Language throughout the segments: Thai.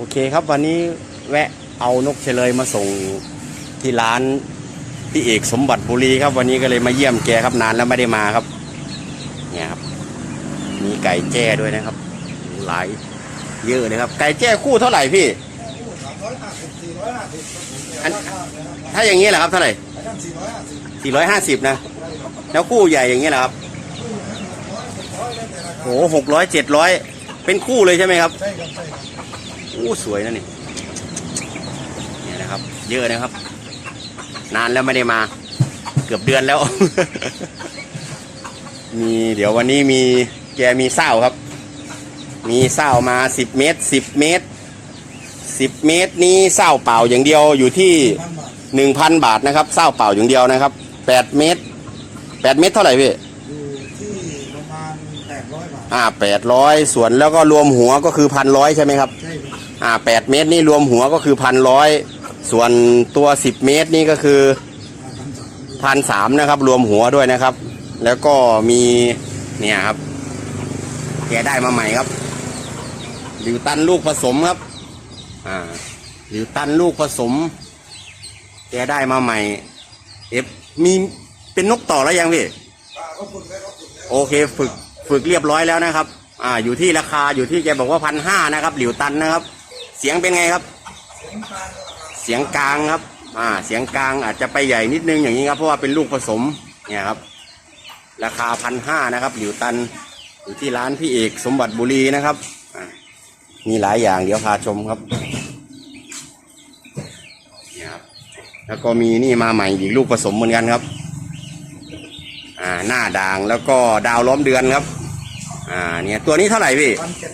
โอเคครับวันนี้แวะเอานกเฉลยมาส่งที่ร้านพี่เอกสมบัติบุรีครับ วันนี้ก็เลยมาเยี่ยมแกครับนานแล้วไม่ได้มาครับ เนี่ยครับ มีไก่แจ้ด้วยนะครับ หลายเยอะเลยครับ ไก่แจ้คู่เท่าไหร่พี่ อันถ้าอย่างนี้แหละครับเท่าไหร่สี่ร้อยห้าสิบสี่ร้อยห้าสิบนะ แล้วคู่ใหญ่อย่างนี้แหละครับโอ้หกร้อยเจ็ดร้อยเป็นคู่เลยใช่ไหมครับใช่ครับใช่ครับ อู้สวยนะนี่เนี่ยนะครับ เยอะนะครับ นานแล้วไม่ได้มา เกือบเดือนแล้ว มีเดี๋ยววันนี้มีแกมีเศร้าครับ มีเศร้ามาสิบเมตรสิบเมตรสิบเมตรนี้เศร้าเปล่าอย่างเดียวอยู่ที่พันบาทหนึ่งพันบาทนะครับเศร้าเปล่าอย่างเดียวนะครับแปดเมตรแปดเมตรเท่าไหร่พี่อยู่ที่ประมาณแปดร้อยบาทอ่าแปดร้อยส่วนแล้วก็รวมหัวก็คือพันร้อยใช่ไหมครับ ใช่ครับ อ่าแปดเมตรนี่รวมหัวก็คือพันร้อยส่วนตัวสิบเมตรนี่ก็คือพันสามนะครับ รวมหัวด้วยนะครับ แล้วก็มีเนี่ยครับแกได้มาใหม่ครับหลิวตันลูกผสมครับอ่าหลิวตันลูกผสม แกได้มาใหม่ เอฟมีเป็นนกต่อแล้วยังพี่โอเคฝึกฝึกเรียบร้อยแล้วนะครับ อ่า อยู่ที่ราคาอยู่ที่แกบอกว่าพันห้านะครับหลิวตันนะครับ เสียงเป็นไงครับ เสียงกลางครับ อ่า เสียงกลางอาจจะไปใหญ่นิดนึงอย่างนี้ครับ เพราะว่าเป็นลูกผสม เนี่ยครับ ราคาพันห้านะครับหลิวตันอยู่ที่ร้านพี่เอกสมบัติบุรีนะครับอ่ามีหลายอย่างเดี๋ยวพาชมครับเนี่ยครับ แล้วก็มีนี่มาใหม่อีกลูกผสมเหมือนกันครับ อ่า หน้าด่างแล้วก็ดาวล้อมเดือนครับ อ่า เนี่ยตัวนี้เท่าไหร่พี่พันเจ็ด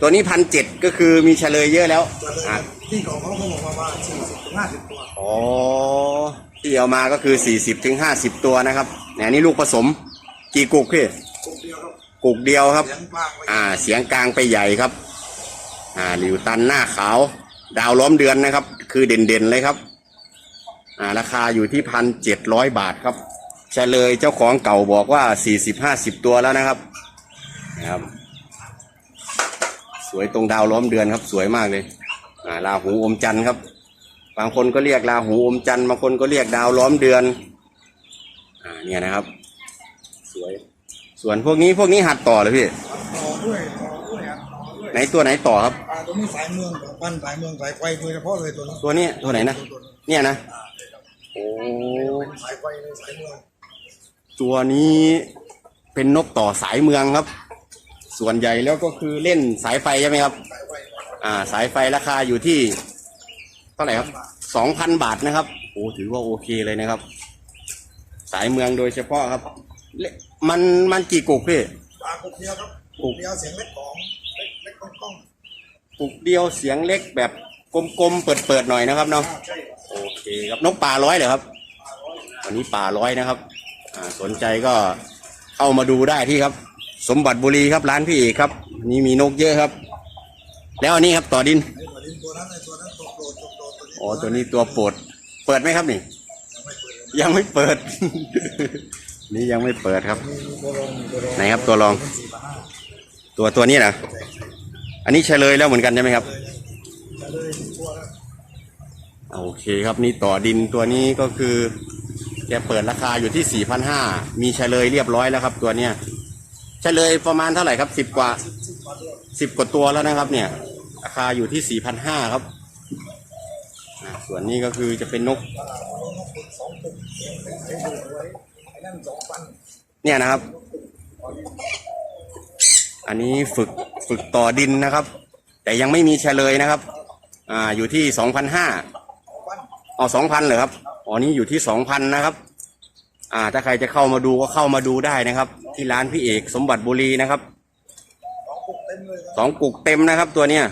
ตัวนี้พันเจ็ดก็คือมีเฉลยเยอะแล้วตัวนี้อ่าที่ของเขาเขาบอกว่าว่าสี่สิบถึงห้าสิบตัวอ๋อที่เอามาก็คือ40ถึง50ตัวนะครับเนี่ยนี่ลูกผสม กี่กุกพี่กลุ่มเดียวครับกุกเดียวครับ เสียงกว้างไว้อ่า เสียงกลางไปใหญ่ครับ อ่าหลิวตันหน้าขาว ดาวล้อมเดือนนะครับ คือเด่นๆเลยครับ อ่า ราคาอยู่ที่พันเจ็ดร้อยบาทครับเฉลยเจ้าของเก่าบอกว่า40 50ตัวแล้วนะครับนะครับ สวยตรงดาวล้อมเดือนครับ สวยมากเลยอ่าราหูอมจันทร์ครับ บางคนก็เรียกราหูอมจันทร์บางคนก็เรียกดาวล้อมเดือนอ่าเนี่ยนะครับ สวย ส่วนพวกนี้พวกนี้หัดต่อเลยพี่ต่อด้วยต่อด้วยครับต่อด้วยไหนตัวไหนต่อครับ อ่าตัวนี้สายเมืองของพันสายเมืองสายไฟโดยเฉพาะเลยตัวนี้ตัวนี้ตัวไหนนะตัวนี้เนี่ยนะอ่าใช่ครับโอ้เป็นสายไฟเลยสายเมืองตัวนี้เป็นนกต่อสายเมืองครับ ส่วนใหญ่แล้วก็คือเล่นสายไฟใช่ไหมครับสายไฟอ่า สายไฟราคาอยู่ที่เท่าไหร่ครับสองพันบาทนะครับโอ้ถือว่าโอเคเลยนะครับ สายเมืองโดยเฉพาะครับเละมันมันกี่กุกพี่ปลากบเดียวครับกบเดียวเสียงเล็กของเล็กเล็กก้องก้องกุกเดียวเสียงเล็กแบบกลมๆเปิดๆหน่อยนะครับเนาะอ่าใช่ครับโอเคครับนกป่าร้อยเหรอครับวันนี้ป่าร้อยนะครับอ่าสนใจก็เข้ามาดูได้ที่ครับ สมบัติบุรีครับร้านพี่เอกครับ นี่มีนกเยอะครับ แล้วอันนี้ครับต่อดินไอ้ตัวนี้ตัวนั้นไอ้ตัวนั้นตัวโปรดตัวโปรดตัวนี้อ๋อตัวนี้ตัวโปรดเปิดไหมครับนี่ ยังไม่เปิด นี่ยังไม่เปิดครับ ไหนครับตัวรอง ตัวตัวนี้นะอันนี้เฉลยแล้วเหมือนกันใช่ไหมครับโอเคครับนี่ต่อดินตัวนี้ก็คือแกเปิดราคาอยู่ที่ 4,500 มีเฉลยเรียบร้อยแล้วครับตัวเนี้ย เฉลยประมาณเท่าไหร่ครับสิบกว่าสิบกว่าตัวแล้วนะครับ เนี่ย ราคาอยู่ที่4,500ครับส่วนนี้ก็คือจะเป็นนก เนี่ยนะครับ อันนี้ฝึกฝึกต่อดินนะครับ แต่ยังไม่มีเฉลยนะครับ อ่าอยู่ที่สองพันห้าอ๋อสองพันเหรอครับอ๋อนี่อยู่ที่สองพันนะครับ อ่า ถ้าใครจะเข้ามาดูก็เข้ามาดูได้นะครับ ที่ร้านพี่เอกสมบัติบุรีนะครับสองปุกเต็มเลยครับสองกุกเต็มนะครับตัวเนี้ย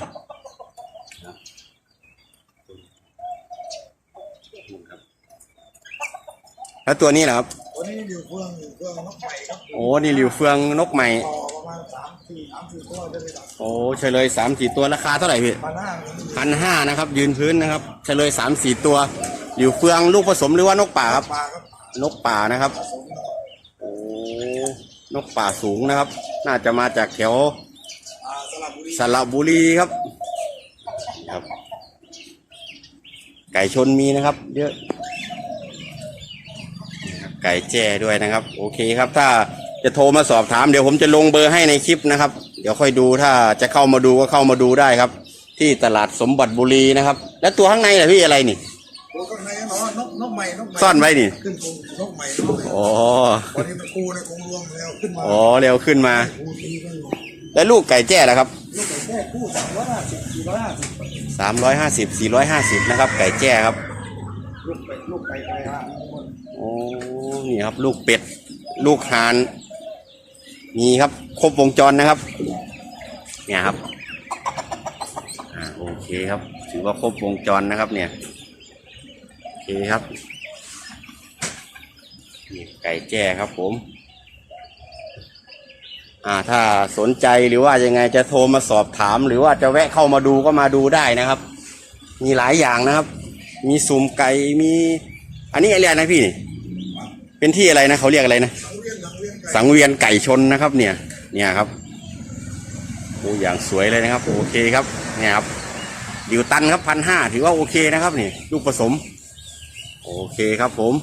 แล้วตัวนี้เหรอครับตัวนี้อยู่เครื่องอยู่เครื่องนกไก่ครับโอ้นี่ลิวเฟืองนกใหม่ประมาณสามสี่สามสี่ตัวจะไปตัดโอ้เฉลยสามสี่ตัวราคาเท่าไหร่พี่พันห้าพันห้านะครับ ยืนพื้นนะครับ เฉลยสามสี่ตัวหลิวเฟืองลูกผสมหรือว่านกป่าครับปลาครับ นกป่านะครับ โอ้นกป่าสูงนะครับ น่าจะมาจากแถวสลับบุรีสระบุรีครับ ไก่ชนมีนะครับ เยอะ ไก่แจ้ด้วยนะครับ โอเคครับ ถ้าจะโทรมาสอบถามเดี๋ยวผมจะลงเบอร์ให้ในคลิปนะครับ เดี๋ยวค่อยดูถ้าจะเข้ามาดูก็เข้ามาดูได้ครับ ที่ตลาดสมบัติบุรีนะครับ แล้วตัวข้างในล่ะพี่อะไรนี่ ใหม่นกใหม่ซ่อนไว้นี่ขึ้นกรงนกใหม่นกใหม่อ๋อวันนี้มันกูในกรงรวมแล้วขึ้นมาอ๋อเร็วขึ้นมากูทีก็อยู่แล้วลูกไก่แจ้ล่ะครับลูกไก่แค่คู่สามร้อยห้าสิบสี่ร้อยห้าสิบสามร้อยห้าสิบสี่ร้อยห้าสิบนะครับ ไก่แจ้ครับ ลูกเป็ดลูกไก่ไก่ห่าหมดโอ้นี่ครับ ลูกเป็ด ลูกหานมีครับ ครบวงจรนะครับ เนี่ยครับอ่าโอเคครับ ถือว่าครบวงจรนะครับเนี่ยโอเคครับมีไก่แจ้ครับผม อ่าถ้าสนใจหรือว่ายังไงจะโทรมาสอบถาม หรือว่าจะแวะเข้ามาดูก็มาดูได้นะครับ มีหลายอย่างนะครับ มีสุ่มไก่มี อันนี้อะไรนะพี่ เป็นที่อะไรนะเขาเรียกอะไรนะ สังเวียนไก่สังเวียนไก่ชนนะครับ เนี่ย เนี่ยครับโอ้อย่างสวยเลยนะครับ โอเคครับ เนี่ยครับดิวตันครับพันห้าถือว่าโอเคนะครับนี่ลูกผสม โอเคครับผม